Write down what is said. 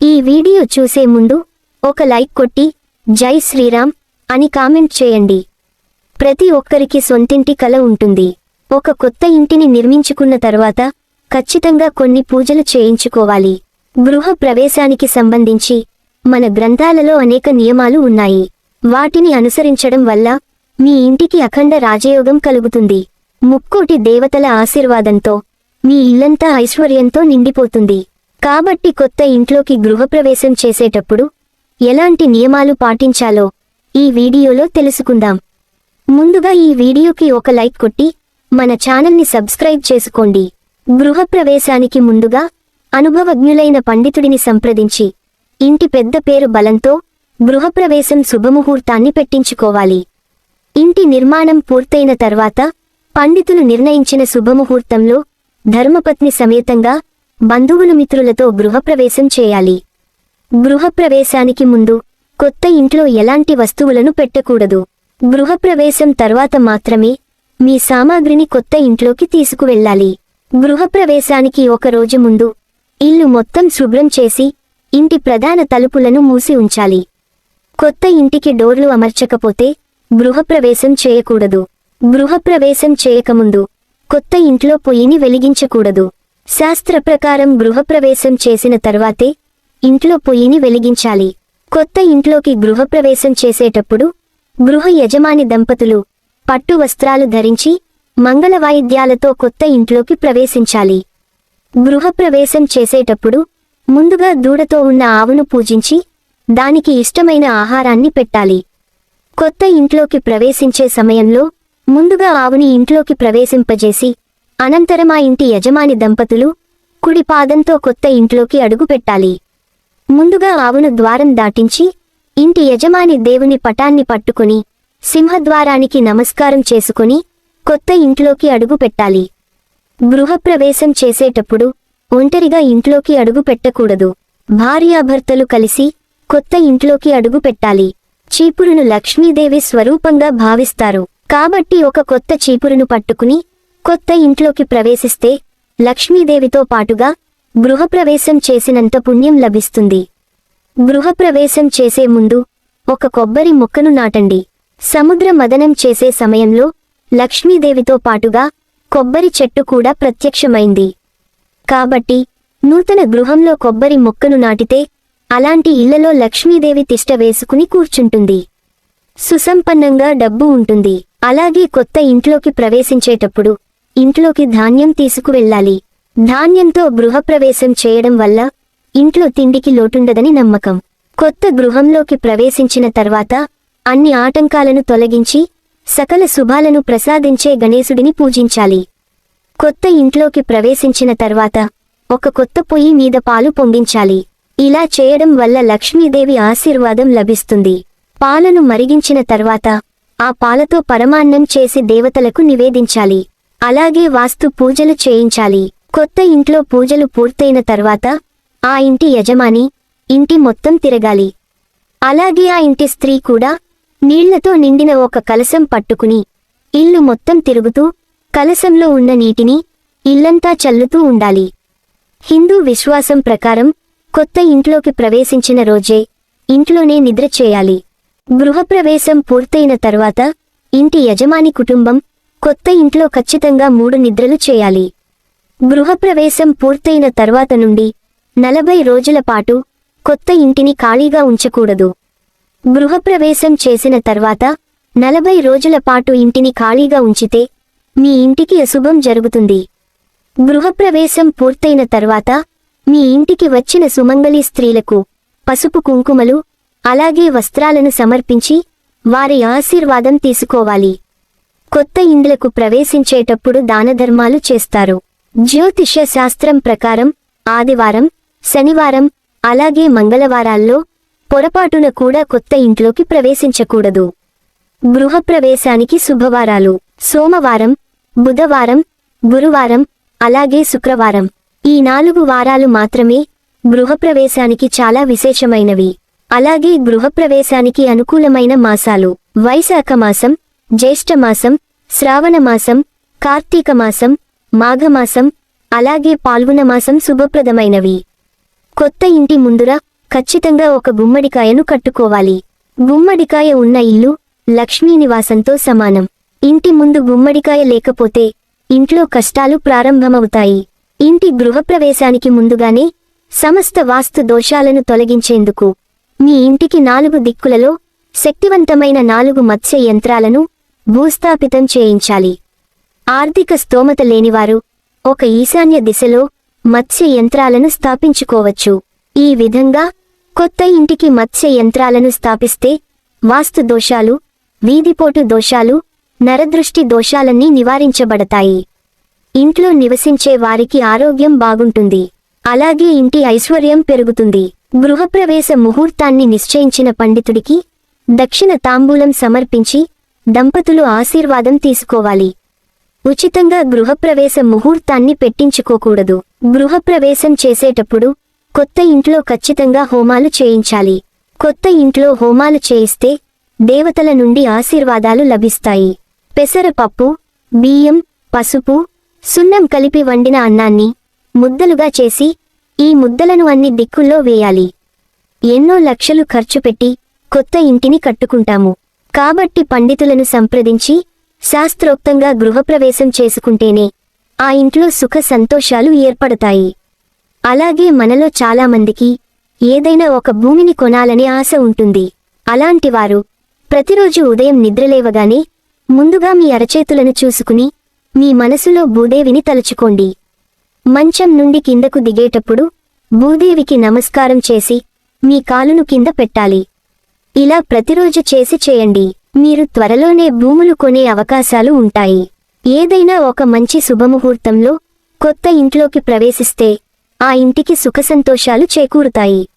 ఈ వీడియో చూసే ముందు ఒక లైక్ కొట్టి జై శ్రీరామ్ అని కామెంట్ చేయండి. ప్రతి ఒక్కరికి సొంతింటి కల ఉంటుంది. ఒక కొత్త ఇంటిని నిర్మించుకున్న తర్వాత ఖచ్చితంగా కొన్ని పూజలు చేయించుకోవాలి. గృహ ప్రవేశానికి సంబంధించి మన గ్రంథాలలో అనేక నియమాలు ఉన్నాయి. వాటిని అనుసరించడం వల్ల మీ ఇంటికి అఖండ రాజయోగం కలుగుతుంది. ముక్కోటి దేవతల ఆశీర్వాదంతో మీ ఇల్లంతా ఐశ్వర్యంతో నిండిపోతుంది. కాబట్టి కొత్త ఇంట్లోకి గృహప్రవేశం చేసేటప్పుడు ఎలాంటి నియమాలు పాటించాలో ఈ వీడియోలో తెలుసుకుందాం. ముందుగా ఈ వీడియోకి ఒక లైక్ కొట్టి మన ఛానల్ని సబ్స్క్రైబ్ చేసుకోండి. గృహప్రవేశానికి ముందుగా అనుభవజ్ఞులైన పండితుడిని సంప్రదించి ఇంటి పెద్ద పేరు బలంతో గృహప్రవేశం శుభముహూర్తాన్ని పెట్టించుకోవాలి. ఇంటి నిర్మాణం పూర్తయిన తర్వాత పండితులు నిర్ణయించిన శుభముహూర్తంలో ధర్మపత్ని సమేతంగా బంధువులు మిత్రులతో గృహప్రవేశం చేయాలి. గృహప్రవేశానికి ముందు కొత్త ఇంట్లో ఎలాంటి వస్తువులను పెట్టకూడదు. గృహప్రవేశం తర్వాత మాత్రమే మీ సామాగ్రిని కొత్త ఇంట్లోకి తీసుకువెళ్ళాలి. గృహప్రవేశానికి ఒక రోజు ముందు ఇల్లు మొత్తం శుభ్రం చేసి ఇంటి ప్రధాన తలుపులను మూసి ఉంచాలి. కొత్త ఇంటికి డోర్లు అమర్చకపోతే గృహప్రవేశం చేయకూడదు. గృహప్రవేశం చేయకముందు కొత్త ఇంట్లో పొయ్యిని వెలిగించకూడదు. శాస్త్ర ప్రకారం గృహప్రవేశం చేసిన తర్వాతే ఇంట్లో పొయ్యిని వెలిగించాలి. కొత్త ఇంట్లోకి గృహప్రవేశం చేసేటప్పుడు గృహ యజమాని దంపతులు పట్టు వస్త్రాలు ధరించి మంగళ వాయిద్యాలతో కొత్త ఇంట్లోకి ప్రవేశించాలి. గృహప్రవేశం చేసేటప్పుడు ముందుగా దూడతో ఉన్న ఆవును పూజించి దానికి ఇష్టమైన ఆహారాన్ని పెట్టాలి. కొత్త ఇంట్లోకి ప్రవేశించే సమయంలో ముందుగా ఆవుని ఇంట్లోకి ప్రవేశింపజేసి అనంతరం ఆ ఇంటి యజమాని దంపతులు కుడి పాదంతో కొత్త ఇంట్లోకి అడుగుపెట్టాలి. ముందుగా ఆవును ద్వారం దాటించి ఇంటి యజమాని దేవుని పటాన్ని పట్టుకుని సింహద్వారానికి నమస్కారం చేసుకుని కొత్త ఇంట్లోకి అడుగు పెట్టాలి గృహప్రవేశం చేసేటప్పుడు ఒంటరిగా ఇంట్లోకి అడుగు పెట్టకూడదు భార్యాభర్తలు కలిసి కొత్త ఇంట్లోకి అడుగు పెట్టాలి చీపురును లక్ష్మీదేవి స్వరూపంగా భావిస్తారు. కాబట్టి ఒక కొత్త చీపురును పట్టుకుని కొత్త ఇంట్లోకి ప్రవేశిస్తే లక్ష్మీదేవితో పాటుగా గృహప్రవేశం చేసినంత పుణ్యం లభిస్తుంది. గృహప్రవేశం చేసే ముందు ఒక కొబ్బరి మొక్కను నాటండి. సముద్ర మదనం చేసే సమయంలో లక్ష్మీదేవితో పాటుగా కొబ్బరి చెట్టు కూడా ప్రత్యక్షమైంది. కాబట్టి నూతన గృహంలో కొబ్బరి మొక్కను నాటితే అలాంటి ఇళ్ళలో లక్ష్మీదేవి తిష్ట వేసుకుని కూర్చుంటుంది. సుసంపన్నంగా డబ్బు ఉంటుంది. అలాగే కొత్త ఇంట్లోకి ప్రవేశించేటప్పుడు ఇంట్లోకి ధాన్యం తీసుకువెళ్ళాలి. ధాన్యంతో గృహప్రవేశం చేయడం వల్ల ఇంట్లో తిండికి లోటుండదని నమ్మకం. కొత్త గృహంలోకి ప్రవేశించిన తర్వాత అన్ని ఆటంకాలను తొలగించి సకల శుభాలను ప్రసాదించే గణేశుడిని పూజించాలి. కొత్త ఇంట్లోకి ప్రవేశించిన తర్వాత ఒక కొత్త పొయ్యి మీద పాలు పొంగించాలి. ఇలా చేయడం వల్ల లక్ష్మీదేవి ఆశీర్వాదం లభిస్తుంది. పాలను మరిగించిన తర్వాత ఆ పాలతో పరమాన్నం చేసి దేవతలకు నివేదించాలి. అలాగే వాస్తు పూజలు చేయించాలి. కొత్త ఇంట్లో పూజలు పూర్తయిన తర్వాత ఆ ఇంటి యజమాని ఇంటి మొత్తం తిరగాలి. అలాగే ఆ ఇంటి స్త్రీ కూడా నీళ్ళతో నిండిన ఒక కలసం పట్టుకుని ఇల్లు మొత్తం తిరుగుతూ కలసంలో ఉన్న నీటిని ఇల్లంతా చల్లుతూ ఉండాలి. హిందూ విశ్వాసం ప్రకారం కొత్త ఇంట్లోకి ప్రవేశించిన రోజే ఇంట్లోనే నిద్ర చేయాలి. గృహప్రవేశం పూర్తయిన తర్వాత ఇంటి యజమాని కుటుంబం కొత్త ఇంట్లో ఖచ్చితంగా మూడు నిద్రలు చేయాలి. గృహప్రవేశం పూర్తయిన తర్వాత నుండి నలభై రోజుల పాటు కొత్త ఇంటిని ఖాళీగా ఉంచకూడదు. గృహప్రవేశం చేసిన తర్వాత నలభై రోజుల పాటు ఇంటిని ఖాళీగా ఉంచితే మీ ఇంటికి అశుభం జరుగుతుంది. గృహప్రవేశం పూర్తయిన తర్వాత మీ ఇంటికి వచ్చిన సుమంగళి స్త్రీలకు పసుపు కుంకుమలు అలాగే వస్త్రాలను సమర్పించి వారి ఆశీర్వాదం తీసుకోవాలి. కొత్త ఇండ్లకు ప్రవేశించేటప్పుడు దానధర్మాలు చేస్తారు. జ్యోతిష శాస్త్రం ప్రకారం ఆదివారం శనివారం అలాగే మంగళవారాల్లో పొరపాటున కూడా కొత్త ఇంట్లోకి ప్రవేశించకూడదు. గృహప్రవేశానికి శుభవారాలు. సోమవారం బుధవారం గురువారం అలాగే శుక్రవారం. ఈ నాలుగు వారాలు మాత్రమే గృహప్రవేశానికి చాలా విశేషమైనవి. అలాగే గృహప్రవేశానికి అనుకూలమైన మాసాలు. వైశాఖ మాసం జ్యేష్ఠమాసం శ్రావణమాసం కార్తీక మాసం మాఘమాసం అలాగే పాల్గొనమాసం శుభప్రదమైనవి. కొత్త ఇంటి ముందుర ఖచ్చితంగా ఒక గుమ్మడికాయను కట్టుకోవాలి. గుమ్మడికాయ ఉన్న ఇల్లు లక్ష్మీనివాసంతో సమానం. ఇంటి ముందు గుమ్మడికాయ లేకపోతే ఇంట్లో కష్టాలు ప్రారంభమవుతాయి. ఇంటి గృహప్రవేశానికి ముందుగానే సమస్త వాస్తు దోషాలను తొలగించేందుకు మీ ఇంటికి నాలుగు దిక్కులలో శక్తివంతమైన నాలుగు మత్స్య యంత్రాలను భూస్థాపితం చేయించాలి. ఆర్థిక స్తోమత లేనివారు ఒక ఈశాన్య దిశలో మత్స్య యంత్రాలను స్థాపించుకోవచ్చు. ఈ విధంగా కొత్త ఇంటికి మత్స్య యంత్రాలను స్థాపిస్తే వాస్తు దోషాలు వీధిపోటు దోషాలు నరదృష్టి దోషాలన్నీ నివారించబడతాయి. ఇంట్లో నివసించే వారికి ఆరోగ్యం బాగుంటుంది. అలాగే ఇంటి ఐశ్వర్యం పెరుగుతుంది. గృహప్రవేశ ముహూర్తాన్ని నిశ్చయించిన పండితుడికి దక్షిణ తాంబూలం సమర్పించి దంపతులు ఆశీర్వాదం తీసుకోవాలి. ఉచితంగా గృహప్రవేశ ముహూర్తాన్ని పెట్టించుకోకూడదు. గృహప్రవేశం చేసేటప్పుడు కొత్త ఇంట్లో ఖచ్చితంగా హోమాలు చేయించాలి. కొత్త ఇంట్లో హోమాలు చేయిస్తే దేవతల నుండి ఆశీర్వాదాలు లభిస్తాయి. పెసరపప్పు బియ్యం పసుపు సున్నం కలిపి వండిన అన్నాన్ని ముద్దలుగా చేసి ఈ ముద్దలను అన్ని దిక్కుల్లో వేయాలి. ఎన్నో లక్షలు ఖర్చు పెట్టి కొత్త ఇంటిని కట్టుకుంటాము. కాబట్టి పండితులను సంప్రదించి శాస్త్రోక్తంగా గృహప్రవేశం చేసుకుంటేనే ఆ ఇంట్లో సుఖ సంతోషాలు ఏర్పడతాయి. అలాగే మనలో చాలామందికి ఏదైనా ఒక భూమిని కొనాలనే ఆశ ఉంటుంది. అలాంటివారు ప్రతిరోజు ఉదయం నిద్రలేవగానే ముందుగా మీ అరచేతులను చూసుకుని మీ మనసులో భూదేవిని తలుచుకోండి. మంచం నుండి కిందకు దిగేటప్పుడు భూదేవికి నమస్కారం చేసి మీ కాలును కింద పెట్టాలి. ఇలా ప్రతిరోజు చేసి చేయండి. మీరు త్వరలోనే భూములు కొనే అవకాశాలు ఉంటాయి. ఏదైనా ఒక మంచి శుభముహూర్తంలో కొత్త ఇంట్లోకి ప్రవేశిస్తే ఆ ఇంటికి సుఖసంతోషాలు చేకూరుతాయి.